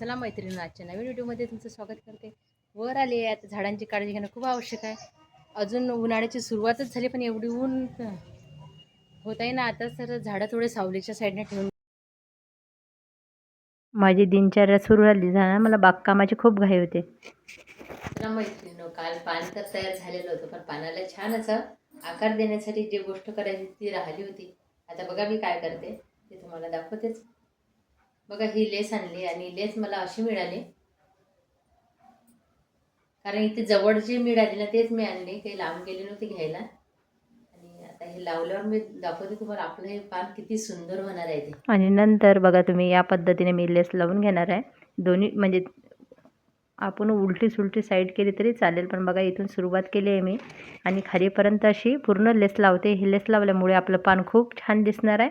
चला मैत्रिणी आजच्या नवीन व्हिडिओमध्ये तुमचं स्वागत करते. वर आले आता झाडांची काळजी घेणं खूप आवश्यक आहे. अजून उन्हाळ्याची सुरुवातच झाली पण एवढी ऊन होत आहे ना आता तर झाडं थोडे सावलीच्या साईडने ठेवून माझी दिनचर्या सुरू झाली झाला मला बागकामाची खूप घाई होते. मैत्रिणी काल पान तर तयार झालेलं होतं पण पानाला छान असं आकार देण्यासाठी जी गोष्ट करायची ती राहिली होती. आता बघा मी काय करते ते तुम्हाला दाखवतेच. बघा ही लेस आणली आणि लेस मला अशी मिळाली. कारण इथे जवळ जे मिळाली ना तेच मी आणली. काही लांब गेली नव्हती घ्यायला. आणि आता हे लावल्यावर मी दाखवते तुम्हाला आपलं हे पान किती सुंदर होणार आहे ते. आणि नंतर बघा तुम्ही या पद्धतीने मी लेस लावून घेणार आहे. दोन्ही म्हणजे आपण उलटी सुलटी साईड केली तरी चालेल पण बघा इथून सुरुवात केली आहे मी. आणि खालीपर्यंत अशी पूर्ण लेस लावते. हे लेस लावल्यामुळे आपलं पान खूप छान दिसणार आहे.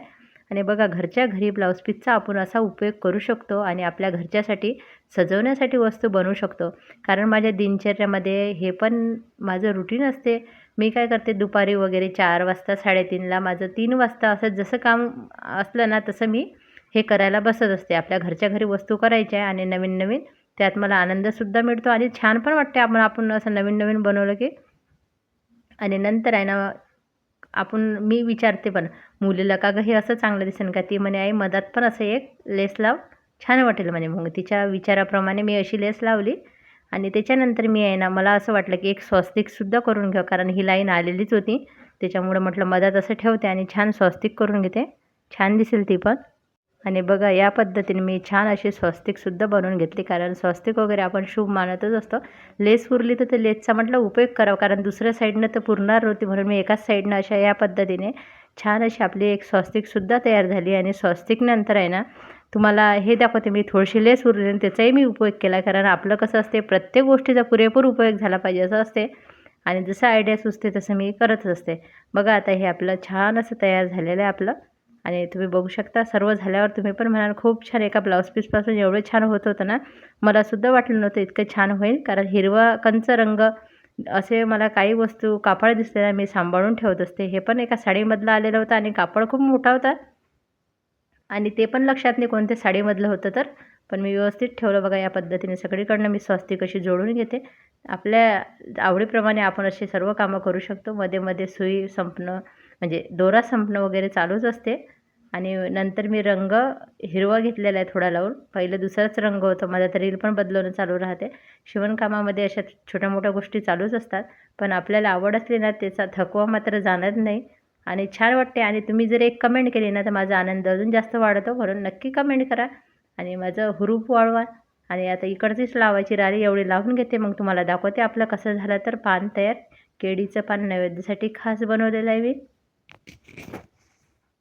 आणि बघा घरच्या घरी ब्लाऊज पीसचा आपण असा उपयोग करू शकतो आणि आपल्या घरच्यासाठी सजवण्यासाठी वस्तू बनवू शकतो. कारण माझ्या दिनचर्यामध्ये हे पण माझं रुटीन असते. मी काय करते दुपारी वगैरे चार वाजता साडेतीनला माझं तीन वाजता असं जसं काम असलं ना तसं मी हे करायला बसत असते. आपल्या घरच्या घरी वस्तू करायच्या आहे आणि नवीन नवीन त्यात मला आनंदसुद्धा मिळतो आणि छान पण वाटते आपण आपण असं नवीन नवीन बनवलं की. आणि नंतर आहे ना आपण मी विचारते पण. मुलीला का गं हे असं चांगलं दिसेल का? ती म्हणे आई मधात पण असं एक लेस लाव. छान वाटेल. म्हणे मग. तिच्या विचाराप्रमाणे मी अशी लेस लावली आणि त्याच्यानंतर मी आहे ना मला असं वाटलं की एक स्वस्तिकसुद्धा करून घ्या कारण ही लाईन आलेलीच होती. त्याच्यामुळं म्हटलं मधात असं ठेवते आणि छान स्वस्तिक करून घेते. छान दिसेल ती पण. आणि बघा या पद्धतीने मी छान अशी स्वस्तिकसुद्धा बनवून घेतली. कारण स्वस्तिक वगैरे आपण शुभ मानतच असतो. लेस उरली तर ते लेसचा म्हटलं उपयोग करावा. कारण दुसऱ्या साईडनं तर पुरणार नव्हती. म्हणून मी एकाच साईडनं अशा या पद्धतीने छान अशी आपली एक स्वस्तिकसुद्धा तयार झाली. आणि स्वस्तिकनंतर आहे ना तुम्हाला हे दाखवते. मी थोडीशी लेस उरली आणि त्याचाही मी उपयोग केला. कारण आपलं कसं असते प्रत्येक गोष्टीचा पुरेपूर उपयोग झाला पाहिजे असं असते. आणि जसं आयडिया सुचते तसं मी करतच असते. बघा आता हे आपलं छान असं तयार झालेलं आहे आपलं. आणि तुम्ही बघू शकता सर्व झाल्यावर तुम्ही पण म्हणाल खूप छान एका ब्लाऊज पीसपासून एवढं छान होत होतं ना? मलासुद्धा वाटलं नव्हतं इतकं छान होईल कारण हिरवा कंच रंग असे मला काही वस्तू कापड दिसते ना मी सांभाळून ठेवत असते. हे पण एका साडीमधलं आलेलं होतं आणि कापड खूप मोठा होता. आणि ते पण लक्षात नाही कोणत्या साडीमधलं होतं तर पण मी व्यवस्थित ठेवलं. बघा या पद्धतीने सगळीकडनं मी स्वस्तिक अशी जोडून घेते. आपल्या आवडीप्रमाणे आपण असे सर्व कामं करू शकतो. मध्ये मध्ये सुई संपणं म्हणजे दोरा संपणं वगैरे चालूच असते. आणि नंतर मी रंग हिरवा घेतलेला आहे थोडा लावून. पहिलं दुसराच रंग होतं. माझा तर रील पण बदलवणं चालू राहते. शिवणकामामध्ये अशा छोट्या मोठ्या गोष्टी चालूच असतात. पण आपल्याला आवड असली ना त्याचा थकवा मात्र जाणत नाही. आणि छान वाटते. आणि तुम्ही जर एक कमेंट केली ना तर माझा आनंद अजून जास्त वाढतो. म्हणून नक्की कमेंट करा. आणि माझं हुरूप वाढवा. आणि आता इकडचीच लावायची रारी एवढी लावून घेते. मग तुम्हाला दाखवते आपलं कसं झालं तर. पान तयार. केळीचं पान नैवेद्यासाठी खास बनवलेलं आहे मी.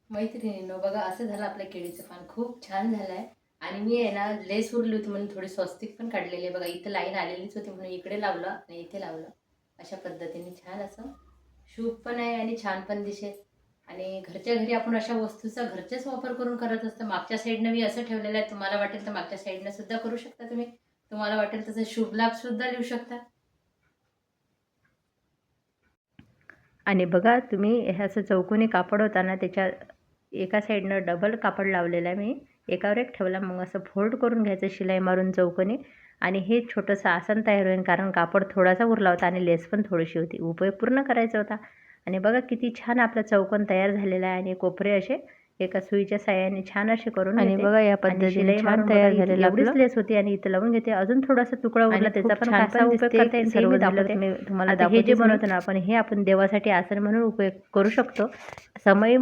मैत्रिणीनो बघा असं झालं आपलं केळीचं पान. खूप छान झालं आहे आणि मी आहे ना लेस उरली होती म्हणून थोडी स्वस्तिक पण काढलेली आहे. बघा इथं लाईन आलेलीच होती म्हणून इकडे लावलं आणि इथे लावलं. अशा पद्धतीने छान असं शुभ पण आहे आणि छान पण दिसेल. आणि घरच्या घरी आपण अशा वस्तूचा घरच्याच वापर करून करत असतो. मागच्या साईडनं मी असं ठेवलेलं आहे. तुम्हाला वाटेल तर मागच्या साईडनं सुद्धा करू शकता तुम्ही. तुम्हाला वाटेल तसं शुभ लाभ सुद्धा लिहू शकता. आणि बघा तुम्ही हे असं चौकोनी कापड होताना त्याच्या एका साईडनं डबल कापड लावलेला आहे मी. एकावर एक ठेवला मग असं फोल्ड करून घ्यायचं शिलाई मारून चौकोनी. आणि हे छोटंसं आसन तयार होईल कारण कापड थोडासा उरला होता आणि लेस पण थोडीशी होती. उपयोग पूर्ण करायचा होता. आणि बघा किती छान आपला चौकोन तयार झालेला आहे आणि कोपरे असे एका सुईच्या साह्याने छान असे करून आणि. बघा या पद्धतीने छान तयार झालेलं एवढीच. लेस होती आणि इथं लावून घेते अजून थोडासा तुकडा उरला त्याचा पण कसा उपयोग. करता येईल सर्व तुम्हाला हे जे. बनवतो ना आपण हे आपण देवासाठी आसन म्हणून उपयोग करू शकतो समय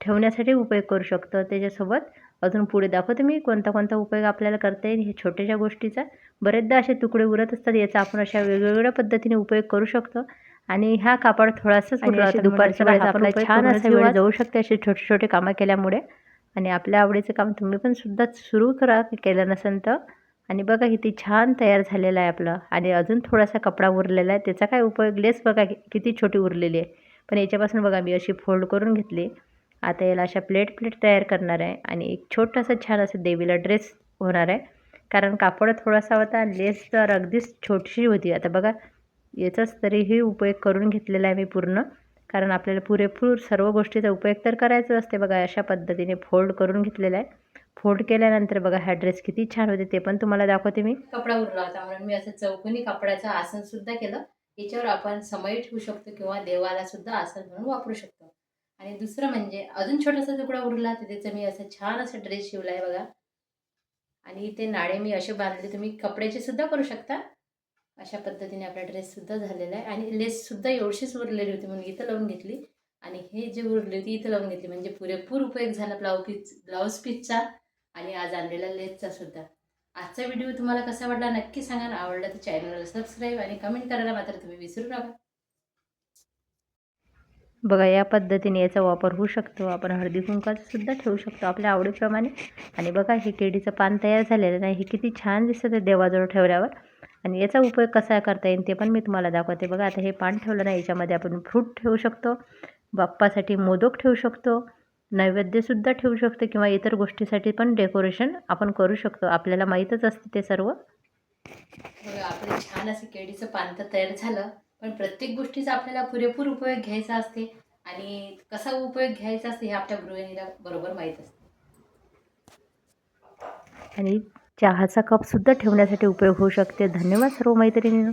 ठेवण्यासाठी उपयोग करू शकतो त्याच्यासोबत अजून पुढे दाखवते मी कोणता कोणता उपयोग आपल्याला करता येईल हे छोट्याशा गोष्टीचा बरेचदा असे तुकडे उरत असतात याचा आपण अशा वेगवेगळ्या पद्धतीने उपयोग करू शकतो आणि हा कापड थोडासाच दुपारच्या वेळेस आपला छान असा वेळ जाऊ शकते असे छोटे छोटे कामं केल्यामुळे. आणि आपल्या आवडीचं काम तुम्ही पण सुद्धा सुरू करा केलं नसेल तर. आणि बघा किती छान तयार झालेलं आहे आपलं. आणि अजून थोडासा कपडा उरलेला आहे. त्याचा काय उपयोग? लेस बघा किती छोटी उरलेली आहे. पण याच्यापासून बघा मी अशी फोल्ड करून घेतली. आता याला अशा प्लेट प्लेट तयार करणार आहे. आणि एक छोटासा छान असं देवीला ड्रेस होणार आहे. कारण कापड थोडासा होता लेस तर अगदीच छोटीशी होती. आता बघा याचाच तरीही उपयोग करून घेतलेला आहे मी पूर्ण. कारण आपल्याला पुरेपूर सर्व गोष्टीचा उपयोग तर करायचा असते बघा अशा पद्धतीने फोल्ड करून घेतलेला आहे. फोल्ड केल्यानंतर बघा हा ड्रेस किती छान होते ते पण तुम्हाला दाखवते मी. कपडा उरला होता म्हणून मी असं चौकोनी कपड्याचं आसन सुद्धा केलं. याच्यावर आपण समय ठेवू शकतो किंवा देवाला सुद्धा आसन म्हणून वापरू शकतो. आणि दुसरं म्हणजे अजून छोटासा तुकडा उरला तर त्याचं मी असं छान असं ड्रेस शिवला आहे बघा. आणि ते नाळे मी असे बांधले तुम्ही कपड्याचे सुद्धा करू शकता. अशा पद्धतीने आपला ड्रेससुद्धा झालेला आहे. आणि लेससुद्धा एवढीच उरलेली होती म्हणून इथं लावून घेतली. आणि हे जे उरली होती इथं लावून घेतली. म्हणजे पुरेपूर उपयोग झाला ब्लाऊज पीस ब्लाऊज पीसचा आणि आज आणलेला लेसचा सुद्धा. आजचा व्हिडिओ तुम्हाला कसा वाटला नक्की सांगा. आवडला तर चॅनलला सबस्क्राईब आणि कमेंट करायला मात्र तुम्ही विसरू नका. बघा या पद्धतीने याचा वापर होऊ शकतो. आपण हळदी कुंकाचं सुद्धा ठेवू शकतो आपल्या आवडीप्रमाणे. आणि बघा हे केळीचं पान तयार झालेलं नाही. हे किती छान दिसतं देवाजवळ ठेवल्यावर. आणि याचा उपयोग कसा करता येईल ते पण मी तुम्हाला दाखवते. बघा आता हे पान ठेवलं नाही याच्यामध्ये आपण फ्रूट ठेवू शकतो बाप्पासाठी मोदक ठेवू शकतो नैवेद्यसुद्धा ठेवू शकतो किंवा इतर गोष्टीसाठी पण डेकोरेशन आपण करू शकतो. आपल्याला माहीतच असते ते सर्व. बघा आपलं छान असं केळीचं पान तर तयार झालं पण प्रत्येक गोष्टीचा आपल्याला पुरेपूर उपयोग घ्यायचा असते आणि कसा उपयोग घ्यायचा असते हे आपल्या गृहिणीला बरोबर माहीत असते. आणि चहाचा कपसुद्धा ठेवण्यासाठी उपयोग होऊ शकते. धन्यवाद सर्व मैत्रिणींनो.